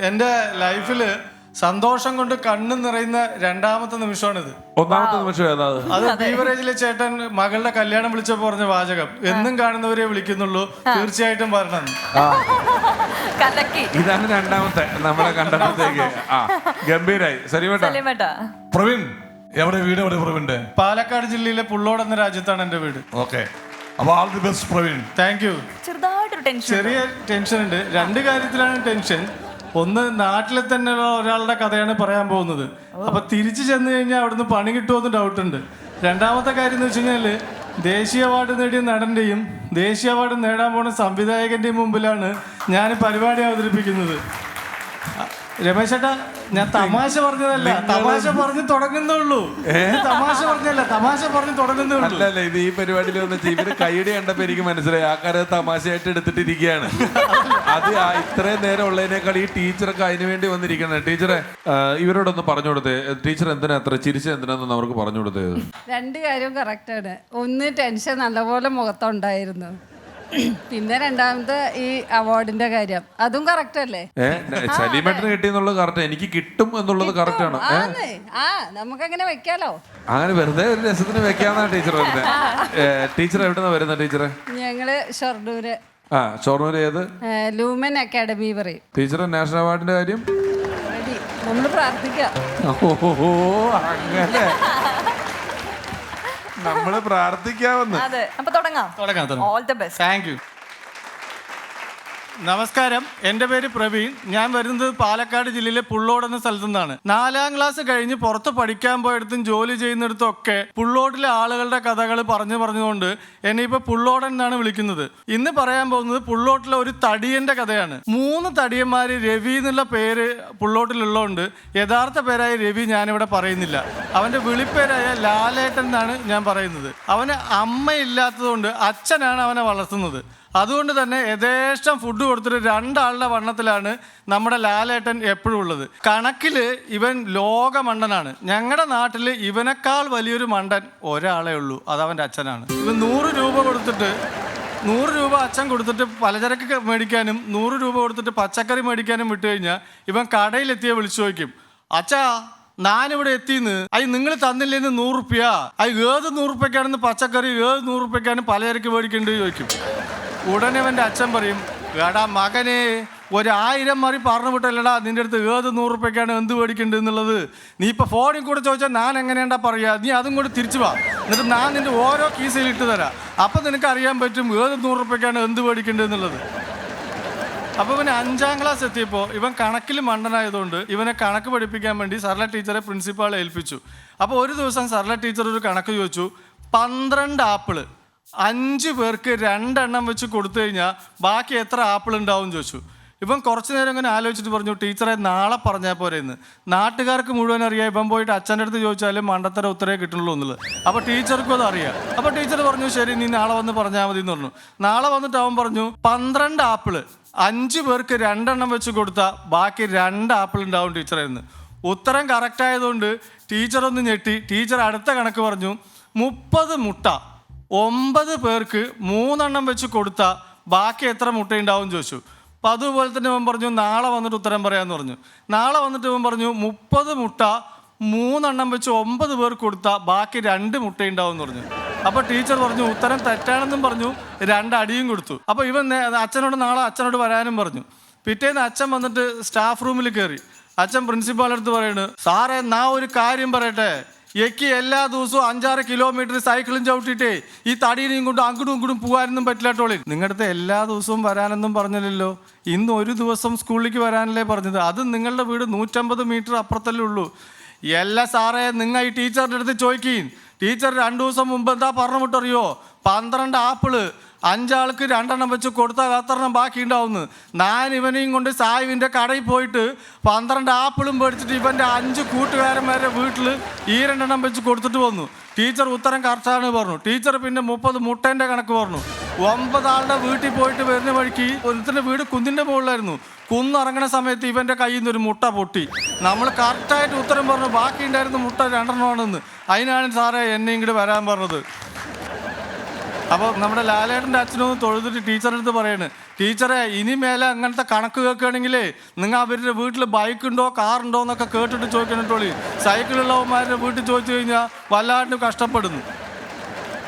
എന്റെ ലൈഫിൽ സന്തോഷം കൊണ്ട് കണ്ണു നിറയുന്ന രണ്ടാമത്തെ നിമിഷമാണിത്. ഒന്നാമത്തെ നിമിഷം ഏതാ അത്? ബീവറേജിലെ ചേട്ടൻ മകളുടെ കല്യാണം വിളിച്ചപ്പോ പറഞ്ഞ വാചകം. എന്നും കാണുന്നവരെ വിളിക്കുന്നുള്ളൂ. തീർച്ചയായിട്ടും വരണം. ആ. ഇതാണ് രണ്ടാമത്തെ നമ്മളെ കണ്ടപ്പോഴത്തേക്ക്. ആ. ഗംഭീരായി. സരി പ്രവീൺ എവിടെ വീട് എവിടെ പ്രവീണിന്റെ? പാലക്കാട് ജില്ലയിലെ പുള്ളോട് എന്ന രാജ്യത്താണ് എന്റെ വീട്. ഓക്കെ. അപ്പൊ all the best Praveen. Thank you tension ചെറിയ ടെൻഷൻ ഉണ്ട്. രണ്ട് കാര്യത്തിലാണ് ടെൻഷൻ ഒന്ന് നാട്ടിലെ തന്നെ ഒരാളുടെ കഥയാണ് പറയാൻ പോകുന്നത്. അപ്പൊ തിരിച്ചു ചെന്ന് കഴിഞ്ഞാൽ അവിടുന്ന് പണി കിട്ടുമെന്ന് ഡൗട്ട് ഉണ്ട്. രണ്ടാമത്തെ കാര്യം എന്ന് വെച്ച് കഴിഞ്ഞാൽ ദേശീയ അവാർഡ് നേടിയ നടന്റെയും ദേശീയ അവാർഡ് നേടാൻ പോണ സംവിധായകന്റെയും മുമ്പിലാണ് ഞാൻ പരിപാടി അവതരിപ്പിക്കുന്നത്. അ- രമേശ് ചേട്ടാ ഞാൻ തമാശ പറഞ്ഞതല്ല. തമാശ പറഞ്ഞു തുടങ്ങുന്നുള്ളൂ തമാശ പറഞ്ഞല്ല തമാശ പറഞ്ഞു തുടങ്ങുന്നേ ഉള്ളൂ. അല്ല അല്ല ഇത് ഈ പരിപാടിയിൽ വന്ന ജീവിതം കൈയടി കണ്ടപ്പോ എനിക്ക് മനസ്സിലായി. ആൾക്കാരെ തമാശയായിട്ട് എടുത്തിട്ടിരിക്കുകയാണ്. അത് ആ ഇത്രയും നേരം ഉള്ളതിനേക്കാൾ ഈ ടീച്ചറൊക്കെ അതിനു വേണ്ടി വന്നിരിക്കുന്നത്. ടീച്ചറെ ഇവരോട് ഇവരോടൊന്ന് പറഞ്ഞു കൊടുത്തേ. ടീച്ചർ എന്തിനാ അത്ര ചിരിച്ചത് എന്തിനാന്ന് അവർക്ക് പറഞ്ഞു കൊടുത്തേ. രണ്ട് കാര്യവും ആണ്. ഒന്ന് ടെൻഷൻ നല്ലപോലെ മുഖത്തുണ്ടായിരുന്നു. പിന്നെ രണ്ടാമത്തെ ഈ അവാർഡിന്റെ കാര്യം. അതും കറക്റ്റ് അല്ലേ? സലീമേട്ടന് കിട്ടിയെന്നുള്ളത് കറക്റ്റ് എനിക്ക് കിട്ടും എന്നുള്ളത് കറക്റ്റ് ആണ്. ആ നമുക്ക് അങ്ങനെ വെക്കാലോ. അങ്ങനെ വെറുതെ ഒരു രസത്തിന് വെക്കാന്നാണ് ടീച്ചർ വരുന്നത് ടീച്ചർ എവിടെന്നാ വരുന്ന ടീച്ചറെ? ഞങ്ങൾ ഷൊർണൂര്. ആ ഷൊർണൂർ ഏത്? ലൂമൻ അക്കാഡമി പറയും. ടീച്ചർ നാഷണൽ അവാർഡിന്റെ കാര്യം? നമ്മൾ പ്രാർത്ഥിക്കാം. ഓഹോ അങ്ങനെ. നമ്മൾ പ്രാർത്ഥിക്കാവുന്ന അതെ അപ്പൊ തുടങ്ങാം തുടങ്ങാം all the best thank you നമസ്കാരം. എന്റെ പേര് പ്രവീൺ. ഞാൻ വരുന്നത് പാലക്കാട് ജില്ലയിലെ പുള്ളോട് എന്ന സ്ഥലത്തു നിന്നാണ്. നാലാം ക്ലാസ് കഴിഞ്ഞ് പുറത്ത് പഠിക്കാൻ പോയിടത്തും ജോലി ചെയ്യുന്നിടത്തും ഒക്കെ പുള്ളോട്ടിലെ ആളുകളുടെ കഥകൾ പറഞ്ഞു പറഞ്ഞുകൊണ്ട് എന്നെ ഇപ്പൊ പുള്ളോടൻ എന്നാണ് വിളിക്കുന്നത്. ഇന്ന് പറയാൻ പോകുന്നത് പുള്ളോട്ടിലെ ഒരു തടിയന്റെ കഥയാണ്. മൂന്ന് തടിയന്മാര് രവി എന്നുള്ള പേര് പുള്ളോട്ടിലുള്ളതുകൊണ്ട് യഥാർത്ഥ പേരായ രവി ഞാനിവിടെ പറയുന്നില്ല. അവന്റെ വിളിപ്പേരായ ലാലേട്ടൻ എന്നാണ് ഞാൻ പറയുന്നത്. അവന് അമ്മയില്ലാത്തതുകൊണ്ട് അച്ഛനാണ് അവനെ വളർത്തുന്നത്. അതുകൊണ്ട് തന്നെ യഥേഷ്ടം ഫുഡ് കൊടുത്തിട്ട് രണ്ടാളുടെ വണ്ണത്തിലാണ് നമ്മുടെ ലാലേട്ടൻ എപ്പോഴും ഉള്ളത്. കണക്കിൽ ഇവൻ ലോക മണ്ടനാണ് ഞങ്ങളുടെ നാട്ടിൽ ഇവനേക്കാൾ വലിയൊരു മണ്ടൻ ഒരാളേ ഉള്ളൂ. അത് അവന്റെ അച്ഛനാണ്. ഇവൻ നൂറ് രൂപ കൊടുത്തിട്ട് നൂറ് രൂപ അച്ഛൻ കൊടുത്തിട്ട് പലചരക്ക് മേടിക്കാനും നൂറ് രൂപ കൊടുത്തിട്ട് പച്ചക്കറി മേടിക്കാനും വിട്ടു കഴിഞ്ഞാൽ ഇവൻ കടയിലെത്തിയ വിളിച്ചു ചോദിക്കും അച്ഛാ ഞാനിവിടെ എത്തിന്ന്. അത് നിങ്ങൾ തന്നില്ലെന്ന് നൂറുപ്യ അത് ഏത് നൂറുപ്യക്കാണെന്ന് പച്ചക്കറി ഏത് നൂറുപ്യക്കാണ് പലചരക്ക് മേടിക്കേണ്ടത് ചോദിക്കും. ഉടനെ അവന്റെ അച്ഛൻ പറയും എടാ മകനെ ഒരായിരം മറി പറഞ്ഞു വിട്ടല്ലടാ നിന്റെ അടുത്ത് ഏത് നൂറ് റുപ്യക്കാണ് എന്ത് മേടിക്കേണ്ടത് എന്നുള്ളത്. നീ ഇപ്പോൾ ഫോണിൽ കൂടെ ചോദിച്ചാൽ ഞാൻ എങ്ങനെയാണ്ടാ പറയുക നീ അതും കൂടെ തിരിച്ചു വാ. എന്നിട്ട് ഞാൻ നിന്റെ ഓരോ കീസിൽ ഇട്ട് തരാം. അപ്പം നിനക്ക് അറിയാൻ പറ്റും ഏത് നൂറ് റുപ്യക്കാണ് എന്ത് മേടിക്കേണ്ടത് എന്നുള്ളത്. ഇവൻ അഞ്ചാം ക്ലാസ് എത്തിയപ്പോൾ ഇവൻ കണക്കിൽ മണ്ടനായതുകൊണ്ട് ഇവനെ കണക്ക് പഠിപ്പിക്കാൻ വേണ്ടി സർല ടീച്ചറെ പ്രിൻസിപ്പാളെ ഏൽപ്പിച്ചു. അപ്പോൾ ഒരു ദിവസം സർല ടീച്ചർ ഒരു കണക്ക് ചോദിച്ചു പന്ത്രണ്ട് ആപ്പിൾ. അഞ്ച് പേർക്ക് രണ്ടെണ്ണം വെച്ച് കൊടുത്തു കഴിഞ്ഞാൽ ബാക്കി എത്ര ആപ്പിൾ ഉണ്ടാവും ചോദിച്ചു. ഇപ്പം കുറച്ച് നേരം ഇങ്ങനെ ആലോചിച്ചിട്ട് പറഞ്ഞു ടീച്ചറെ നാളെ പറഞ്ഞാൽ പോരെ എന്ന് നാട്ടുകാർക്ക് മുഴുവൻ അറിയാം ഇപ്പം പോയിട്ട് അച്ഛന്റെ അടുത്ത് ചോദിച്ചാലും മണ്ടത്തര ഉത്തരേ കിട്ടുള്ളൂ എന്നുള്ളത്. അപ്പോൾ ടീച്ചർക്കും അത് അറിയാം. അപ്പോൾ ടീച്ചർ പറഞ്ഞു ശരി നീ നാളെ വന്ന് പറഞ്ഞാൽ മതി എന്ന് പറഞ്ഞു. നാളെ വന്നിട്ട് അവൻ പറഞ്ഞു പന്ത്രണ്ട് ആപ്പിൾ അഞ്ച് പേർക്ക് രണ്ടെണ്ണം വെച്ച് കൊടുത്താൽ ബാക്കി രണ്ട് ആപ്പിൾ ഉണ്ടാവും ടീച്ചറെ എന്ന്. ഉത്തരം കറക്റ്റ് ആയതുകൊണ്ട് ടീച്ചർ ഒന്ന് ഞെട്ടി. ടീച്ചർ അടുത്ത കണക്ക് പറഞ്ഞു മുപ്പത് മുട്ട. ഒമ്പത് പേർക്ക് മൂന്നെണ്ണം വെച്ച് കൊടുത്ത ബാക്കി എത്ര മുട്ടയുണ്ടാവും ചോദിച്ചു. അപ്പം അതുപോലെ തന്നെ ഇവൻ പറഞ്ഞു നാളെ വന്നിട്ട് ഉത്തരം പറയാമെന്ന് പറഞ്ഞു. നാളെ വന്നിട്ട് ഇവൻ പറഞ്ഞു മുപ്പത് മുട്ട മൂന്നെണ്ണം വെച്ച് ഒമ്പത് പേർ കൊടുത്താൽ ബാക്കി രണ്ട് മുട്ടയുണ്ടാവും എന്ന് പറഞ്ഞു. അപ്പോൾ ടീച്ചർ പറഞ്ഞു ഉത്തരം തെറ്റാണെന്നും പറഞ്ഞു രണ്ട് അടിയും കൊടുത്തു. അപ്പോൾ ഇവൻ അച്ഛനോട് നാളെ അച്ഛനോട് വരാനും പറഞ്ഞു. പിറ്റേന്ന് അച്ഛൻ വന്നിട്ട് സ്റ്റാഫ് റൂമിൽ കയറി അച്ഛൻ പ്രിൻസിപ്പാളെടുത്ത് പറയുന്നു സാറേ നാ ഒരു കാര്യം പറയട്ടെ? എക്ക് എല്ലാ ദിവസവും അഞ്ചാറ് കിലോമീറ്റർ സൈക്കിളും ചവിട്ടിയിട്ടേ ഈ തടീനെയും കൊണ്ട് അങ്ങോട്ടും ഇങ്ങോട്ടും പോകാനൊന്നും പറ്റില്ല ടോളിൽ നിങ്ങളുടെ എല്ലാ ദിവസവും വരാനൊന്നും പറഞ്ഞില്ലല്ലോ. ഇന്ന് ഒരു ദിവസം സ്കൂളിലേക്ക് വരാനല്ലേ പറഞ്ഞത്. അത് നിങ്ങളുടെ വീട് നൂറ്റമ്പത് മീറ്റർ അപ്പുറത്തല്ലേ ഉള്ളൂ. എല്ലാ സാറേ നിങ്ങൾ ഈ ടീച്ചറിന്റെ അടുത്ത് ചോദിക്കീൻ. ടീച്ചർ രണ്ടു ദിവസം മുമ്പ് എന്താ പറഞ്ഞു വിട്ടറിയോ പന്ത്രണ്ട് ആപ്പിൾ. അഞ്ചാൾക്ക് രണ്ടെണ്ണം വെച്ച് കൊടുത്താൽ എത്രണ്ണം ബാക്കി ഉണ്ടാവുന്നു ഞാൻ ഇവനെയും കൊണ്ട് സായുവിന്റെ കടയിൽ പോയിട്ട് പന്ത്രണ്ട് ആപ്പിളും മേടിച്ചിട്ട് ഇവന്റെ അഞ്ച് കൂട്ടുകാരന്മാരുടെ വീട്ടിൽ ഈ രണ്ടെണ്ണം വെച്ച് കൊടുത്തിട്ട് വന്നു. ടീച്ചർ ഉത്തരം കറക്റ്റാണ് പറഞ്ഞു. ടീച്ചർ പിന്നെ മുപ്പത് മുട്ടേന്റെ കണക്ക് പറഞ്ഞു. ഒമ്പതാളുടെ വീട്ടിൽ പോയിട്ട് വരുന്ന വഴിക്ക് ഒരുത്തിന്റെ വീട് കുന്നിന്റെ മുകളിലായിരുന്നു. കുന്നിറങ്ങണ സമയത്ത് ഇവന്റെ കയ്യിൽ നിന്ന് ഒരു മുട്ട പൊട്ടി. നമ്മൾ കറക്റ്റായിട്ട് ഉത്തരം പറഞ്ഞു. ബാക്കി ഉണ്ടായിരുന്ന മുട്ട രണ്ടെണ്ണമാണെന്ന്. അതിനാണ് സാറേ എന്നെ ഇങ്ങോട്ട് വരാൻ പറഞ്ഞത്. അപ്പോൾ നമ്മുടെ ലാലേട്ടന്റെ അച്ഛനൊന്ന് തൊഴുതിട്ട് ടീച്ചറെടുത്ത് പറയാണ് ടീച്ചറെ ഇനി മേലെ അങ്ങനത്തെ കണക്ക് കേൾക്കുകയാണെങ്കിൽ നിങ്ങൾ അവരുടെ വീട്ടിൽ ബൈക്ക് ഉണ്ടോ കാർ ഉണ്ടോ എന്നൊക്കെ കേട്ടിട്ട് ചോദിക്കണിട്ടോളി സൈക്കിളുള്ളവന്മാരുടെ വീട്ടിൽ ചോദിച്ചു കഴിഞ്ഞാൽ വല്ലാണ്ട് കഷ്ടപ്പെടുന്നു.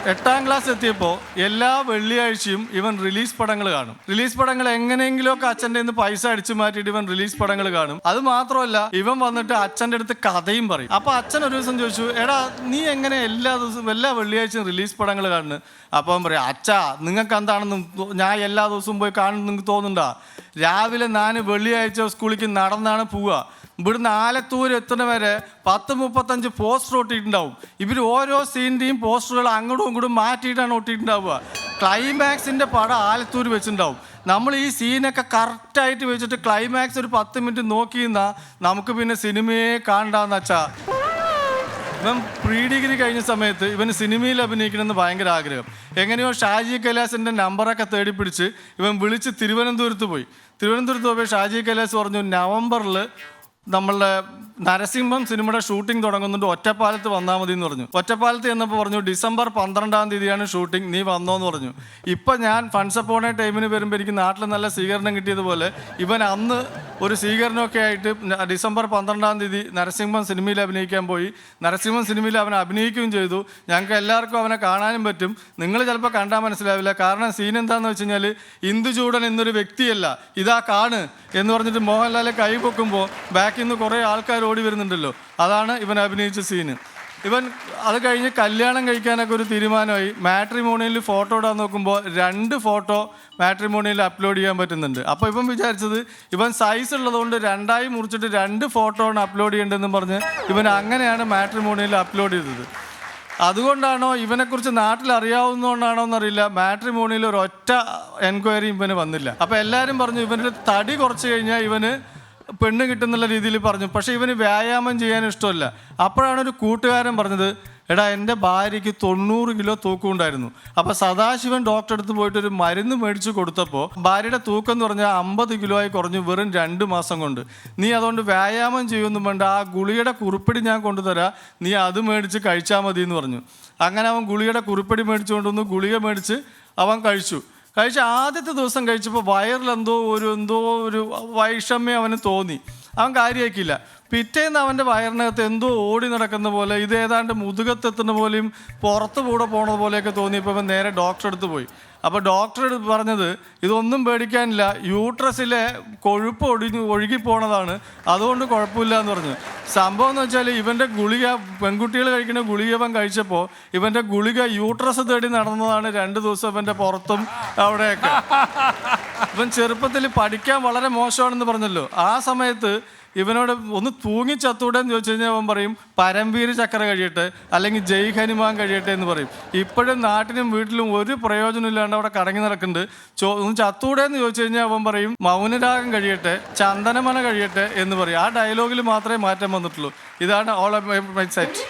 എട്ടാം ക്ലാസ് എത്തിയപ്പോൾ എല്ലാ വെള്ളിയാഴ്ചയും ഇവൻ റിലീസ് പടങ്ങൾ കാണും. റിലീസ് പടങ്ങൾ എങ്ങനെയെങ്കിലുമൊക്കെ അച്ഛന്റെ നിന്ന് പൈസ അടിച്ചു മാറ്റിയിട്ട് ഇവൻ റിലീസ് പടങ്ങൾ കാണും. അത് മാത്രമല്ല ഇവൻ വന്നിട്ട് അച്ഛന്റെ അടുത്ത് കഥയും പറയും. അപ്പോൾ അച്ഛൻ ഒരു ദിവസം ചോദിച്ചു എടാ നീ എങ്ങനെ എല്ലാ ദിവസവും എല്ലാ വെള്ളിയാഴ്ചയും റിലീസ് പടങ്ങൾ കാണുന്നു? അപ്പോൾ അവൻ പറയാം അച്ഛാ നിങ്ങൾക്ക് എന്താണെന്ന് ഞാൻ എല്ലാ ദിവസവും പോയി കാണുന്നു നിങ്ങൾക്ക് തോന്നുന്നുണ്ടാ? രാവിലെ ഞാൻ വെള്ളിയാഴ്ച സ്കൂളിലേക്ക് നടന്നാണ് പോവുക. ഇവിടുന്ന് ആലത്തൂർ എത്തുന്ന വരെ പത്ത് മുപ്പത്തഞ്ച് പോസ്റ്റർ ഒട്ടിയിട്ടുണ്ടാവും. ഇവർ ഓരോ സീനിന്റെയും പോസ്റ്ററുകൾ അങ്ങോട്ടും ഇങ്ങോട്ടും മാറ്റിയിട്ടാണ് ഒട്ടിയിട്ടുണ്ടാവുക. ക്ലൈമാക്സിന്റെ പടം ആലത്തൂർ വെച്ചിട്ടുണ്ടാവും. നമ്മൾ ഈ സീനൊക്കെ കറക്റ്റായിട്ട് വെച്ചിട്ട് ക്ലൈമാക്സ് ഒരു പത്ത് മിനിറ്റ് നോക്കി നിന്നാൽ നമുക്ക് പിന്നെ സിനിമയെ കാണണ്ടെന്ന് വെച്ചാൽ ഇവൻ പ്രീ ഡിഗ്രി കഴിഞ്ഞ സമയത്ത് ഇവന് സിനിമയിൽ അഭിനയിക്കണമെന്ന് ഭയങ്കര ആഗ്രഹം. എങ്ങനെയോ ഷാജി കൈലാസിന്റെ നമ്പറൊക്കെ തേടി പിടിച്ച് ഇവൻ വിളിച്ച് തിരുവനന്തപുരത്ത് പോയി. തിരുവനന്തപുരത്ത് പോയപ്പോൾ ഷാജി കൈലാസ് പറഞ്ഞു നവംബറിൽ നമ്മളുടെ നരസിംഹം സിനിമയുടെ ഷൂട്ടിംഗ് തുടങ്ങുന്നുണ്ട്. ഒറ്റപ്പാലത്ത് വന്നാൽ മതി എന്ന് പറഞ്ഞു. ഒറ്റപ്പാലത്ത് എന്നപ്പോൾ പറഞ്ഞു ഡിസംബർ പന്ത്രണ്ടാം തീയതിയാണ് ഷൂട്ടിംഗ് നീ വന്നോ എന്ന് പറഞ്ഞു. ഇപ്പം ഞാൻ ഫൺസ് പോണ ടൈമിന് വരുമ്പോൾ എനിക്ക് നാട്ടിൽ നല്ല സ്വീകരണം കിട്ടിയതുപോലെ ഇവൻ അന്ന് ഒരു സ്വീകരണമൊക്കെ ആയിട്ട് ഡിസംബർ പന്ത്രണ്ടാം തീയതി നരസിംഹം സിനിമയിൽ അഭിനയിക്കാൻ പോയി. നരസിംഹം സിനിമയിൽ അവൻ അഭിനയിക്കുകയും ചെയ്തു. ഞങ്ങൾക്ക് എല്ലാവർക്കും അവനെ കാണാനും പറ്റും. നിങ്ങൾ ചിലപ്പോൾ കണ്ടാൽ മനസ്സിലാവില്ല. കാരണം സീൻ എന്താണെന്ന് വെച്ച് കഴിഞ്ഞാൽ ഇന്ദുചൂടൻ എന്നൊരു വ്യക്തിയല്ല ഇതാ കാണ് എന്ന് പറഞ്ഞിട്ട് മോഹൻലാലെ കൈ പൊക്കുമ്പോൾ ബാക്കിൽ നിന്ന് കുറേ ആൾക്കാർ ഓടി വരുന്നുണ്ടല്ലോ. അതാണ് ഇവൻ അഭിനയിച്ച സീന് ഇവൻ അത് കഴിഞ്ഞ് കല്യാണം കഴിക്കാനൊക്കെ ഒരു തീരുമാനമായി. മാട്രിമോണിയിൽ ഫോട്ടോ ഇടാൻ നോക്കുമ്പോൾ രണ്ട് ഫോട്ടോ മാട്രിമോണിയിൽ അപ്ലോഡ് ചെയ്യാൻ പറ്റുന്നുണ്ട്. അപ്പോൾ ഇവൻ വിചാരിച്ചത് ഇവൻ സൈസ് ഉള്ളതുകൊണ്ട് രണ്ടായി മുറിച്ചിട്ട് രണ്ട് ഫോട്ടോ ആണ് അപ്ലോഡ് ചെയ്യേണ്ടതെന്ന് പറഞ്ഞ് ഇവൻ അങ്ങനെയാണ് മാട്രിമോണിയിൽ അപ്ലോഡ് ചെയ്തത്. അതുകൊണ്ടാണോ ഇവനെക്കുറിച്ച് നാട്ടിൽ അറിയാവുന്നതുകൊണ്ടാണോ എന്നറിയില്ല. മാട്രിമോണിയിൽ ഒരു ഒറ്റ എൻക്വയറി ഇവന് വന്നില്ല. അപ്പോൾ എല്ലാവരും പറഞ്ഞു ഇവന്റെ തടി കുറച്ച് കഴിഞ്ഞാൽ ഇവന് പെണ്ണ് കിട്ടുന്നുള്ള രീതിയിൽ പറഞ്ഞു. പക്ഷേ ഇവന് വ്യായാമം ചെയ്യാൻ ഇഷ്ടമല്ല. അപ്പോഴാണ് ഒരു കൂട്ടുകാരൻ പറഞ്ഞത് എടാ എന്റെ ഭാര്യയ്ക്ക് തൊണ്ണൂറ് കിലോ തൂക്കം ഉണ്ടായിരുന്നു അപ്പോൾ സദാശിവൻ ഡോക്ടറെ അടുത്ത് പോയിട്ട് ഒരു മരുന്ന് മേടിച്ച് കൊടുത്തപ്പോൾ ഭാര്യയുടെ തൂക്കം എന്ന് പറഞ്ഞാൽ അമ്പത് കിലോ ആയി കുറഞ്ഞു വെറും രണ്ട് മാസം കൊണ്ട്. നീ അതുകൊണ്ട് വ്യായാമം ചെയ്യുമെന്നും വേണ്ട ആ ഗുളിയുടെ കുറിപ്പിടി ഞാൻ കൊണ്ടുതരാം. നീ അത് മേടിച്ച് കഴിച്ചാൽ മതി എന്ന് പറഞ്ഞു. അങ്ങനെ അവൻ ഗുളിയുടെ കുറിപ്പിടി മേടിച്ചു കൊണ്ടുവന്നു ഗുളിക മേടിച്ച് അവൻ കഴിച്ചു. കഴിച്ച ആദ്യത്തെ ദിവസം കഴിച്ചപ്പോൾ വയറിലെന്തോ ഒരു എന്തോ ഒരു വൈഷമ്യം അവന് തോന്നി. അവൻ കാര്യമാക്കിയില്ല പിറ്റേന്ന് അവന്റെ വയറിനകത്ത് എന്തോ ഓടി നടക്കുന്ന പോലെ ഇത് ഏതാണ്ട് മുതുകത്തെത്തുന്ന പോലെയും പുറത്ത് കൂടെ പോണ പോലെയൊക്കെ തോന്നിയപ്പോൾ അവൻ നേരെ ഡോക്ടറെ അടുത്ത് പോയി. അപ്പോൾ ഡോക്ടർ പറഞ്ഞത് ഇതൊന്നും പേടിക്കാനില്ല. യൂട്രസിലെ കൊഴുപ്പ് ഒഴിഞ്ഞ് ഒഴുകിപ്പോണതാണ് അതുകൊണ്ട് കുഴപ്പമില്ല എന്ന് പറഞ്ഞു. സംഭവം എന്ന് വെച്ചാൽ ഇവന്റെ ഗുളിക പെൺകുട്ടികൾ കഴിക്കുന്ന ഗുളിക ഇവൻ കഴിച്ചപ്പോൾ ഇവന്റെ ഗുളിക യൂട്രസ് തേടി നടന്നതാണ് രണ്ട് ദിവസം ഇവന്റെ പുറത്തും അവിടെയൊക്കെ. ഇവൻ ചെറുപ്പത്തിൽ പഠിക്കാൻ വളരെ മോശമാണെന്ന് പറഞ്ഞല്ലോ. ആ സമയത്ത് ഇവനോട് ഒന്ന് തൂങ്ങി ചത്തൂടെ എന്ന് ചോദിച്ചു കഴിഞ്ഞാൽ അവൻ പറയും പരംവീര് ചക്ര കഴിയട്ടെ അല്ലെങ്കിൽ ജയ് ഹനുമാൻ കഴിയട്ടെ എന്ന് പറയും. ഇപ്പോഴും നാട്ടിലും വീട്ടിലും ഒരു പ്രയോജനം ഇല്ലാണ്ട് അവിടെ കടങ്ങി നടക്കുന്നുണ്ട്. ചോ ഒന്ന് ചത്തൂടെ എന്ന് ചോദിച്ചു കഴിഞ്ഞാൽ അവൻ പറയും മൗനരാഗം കഴിയട്ടെ ചന്ദനമന കഴിയട്ടെ എന്ന് പറയും. ആ ഡയലോഗിൽ മാത്രമേ മാറ്റം വന്നിട്ടുള്ളൂ. ഇതാണ് ഓൾ മൈ സെറ്റ്